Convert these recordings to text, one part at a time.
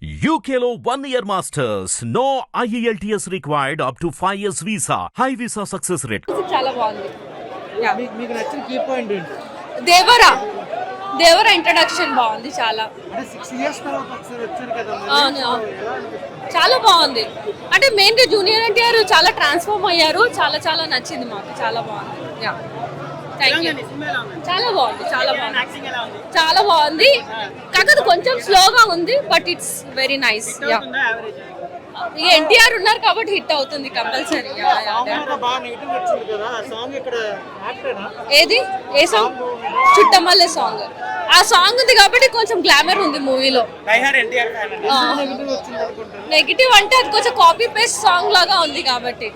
One year masters. No E IELTS required up to 5 years visa. High visa success rate. చాలా బాగుంది మీకు మీకు నచ్చిన కీ పాయింట్ ఏంటి దేవరా దేవరా ఇంట్రడక్షన్ బాగుంది చాలా అంటే సిక్స్ ఇయర్స్ తర్వాత ఒకసారి వచ్చారు కదా మరి. అవును, అవును. ఎలా అనిపిస్తుంది? చాలా బాగుంది అంటే మెయిన్గా జూనియర్ ఎన్టీఆర్ చాలా ట్రాన్స్ఫార్మ్ అయ్యారు చాలా చాలా నచ్చింది మాకు చాలా బాగుంది యూ చాలా బాగుంది చాలా బాగుంది. చాలా బాగుంది. కాకపోతే కొంచెం స్లోగా ఉంది but it's very nice yeah ఇక ఎన్టీఆర్ ఉన్నారు కాబట్టి హిట్ అవుతుంది కంపల్సరీ. ఏది? ఏ సాంగ్ చుట్టమల్లె సాంగ్ ఆ సాంగ్ ఉంది కాబట్టి కొంచెం గ్లామర్ ఉంది మూవీలో. నెగిటివ్ అంటే అది కొంచెం కాపీ పేస్ట్ సాంగ్ లాగా ఉంది కాబట్టి.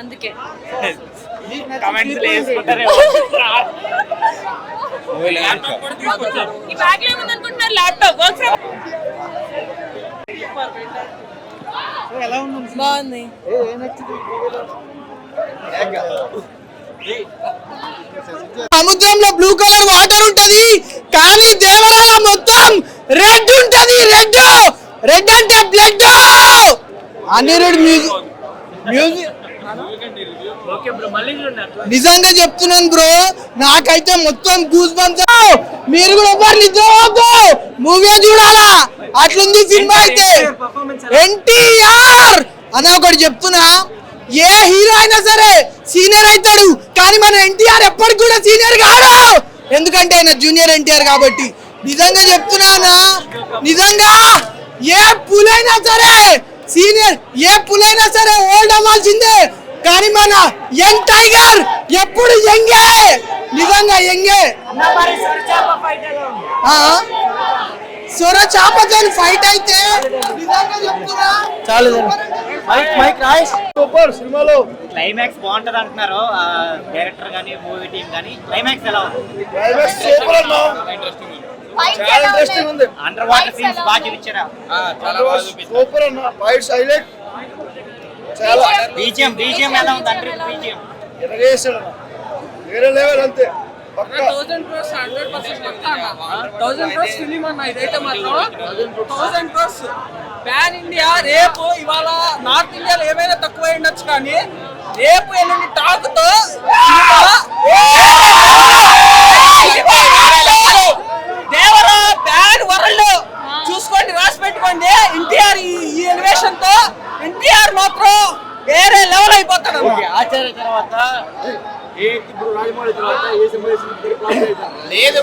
అందుకే. ల్యాప్టాప్ వర్క్ ఫ్రమ్ సో ఎలా ఉంది బాగుంది? సముద్రంలో బ్లూ కలర్ వాటర్ ఉంటది కానీ దేవాలయం మొత్తం రెడ్ ఉంటది రెడ్ రెడ్ అంటే బ్లడ్ అనిరుడ్ మ్యూజిక్ మ్యూజిక్ నిజంగా చెప్తున్నాను బ్రో నాకైతే మొత్తం గూస్ బంప్స్ మీరు కూడా ఎవరు నిద్రపోద్దు మూవీ చూడాలా? అట్లుంది సినిమా అయితే. ఎన్టీఆర్! అన్న ఒకటి చెప్తున్నా. ఏ హీరో అయినా సరే సీనియర్ అవుతాడు కానీ మన ఎన్టీఆర్ ఎప్పటికి కూడా సీనియర్ కాడు. ఎందుకంటే ఆయన జూనియర్ ఎన్టీఆర్ కాబట్టి. నిజంగా చెప్తున్నా అన్న. నిజంగా! ఏ పులైనా సరే సీనియర్ ఏ పులైనా సరే ఓల్డ్ అవ్వాల్సిందే. కానీ మన యంగ్ టైగర్ ఎప్పుడు యంగే? నిజంగా యంగే. ఆ? సొర చాపతో ఫైట్ అయితే చాలు మైక్ మైక్ రాయ్. సూపర్ సినిమాలో. క్లైమాక్స్ బాగుంటది అంటున్నారు. డైరెక్టర్ గానీ మూవీ టీం గానీ. క్లైమాక్స్ ఎలా ఉంది? క్లైమాక్స్ సూపర్ అన్నా. చాలా ఇంట్రెస్టింగ్ ఉంది. అండర్ వాటర్ సీన్స్ బాగా చూపించారా? సూపర్ అన్న. ఫైట్స్ హైలైట్ చాలా బీజిఎం బీజిఎం ఎలా ఉంది? అండర్ బీజిఎం ఎరగేసాడు అన్న. వేరే లెవెల్ అంతే. Thousand hundred percent thousand crores film అన్న ఇదైతే మాత్రం థౌసండ్ ప్యాన్ ఇండియా రేపు ఇవాళ నార్త్ ఇండియాలో ఏమైనా తక్కువ ఉండొచ్చు కానీ రేపు ఎల్లుండి టాక్తో దేవరా ప్యాన్ వరల్డ్. చూసుకోండి రాసి పెట్టుకోండి. ఎన్టీఆర్ ఈ ఎలివేషన్తో ఎన్టీఆర్ మాత్రం వేరే లెవెల్ అయిపోతాడు. ఆచార్య తర్వాత లేదు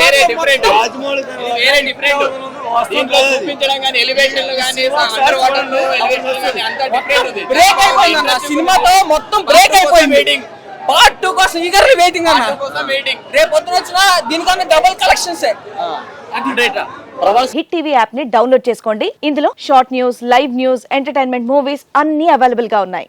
వేరే డిఫరెంట్ దీంట్లో చూపించడం కానీ కానీ అండర్ కానీ అంతా డిఫరెంట్ బ్రేక్ అయిపోయింది సినిమాతో మొత్తం బ్రేక్ అయిపోయింది. వెయిటింగ్ పార్ట్ టూ కోసం ఈగర్లీ వెయిటింగ్ అన్న. కోసం వెయిటింగ్ రేపు పొద్దున వచ్చిన దీనికన్నా డబుల్ కలెక్షన్స్ హిట్ టీవీ యాప్ని డౌన్లోడ్ చేసుకోండి. ఇందులో short news live news entertainment movies అన్ని అవైలబుల్గా ఉన్నాయి.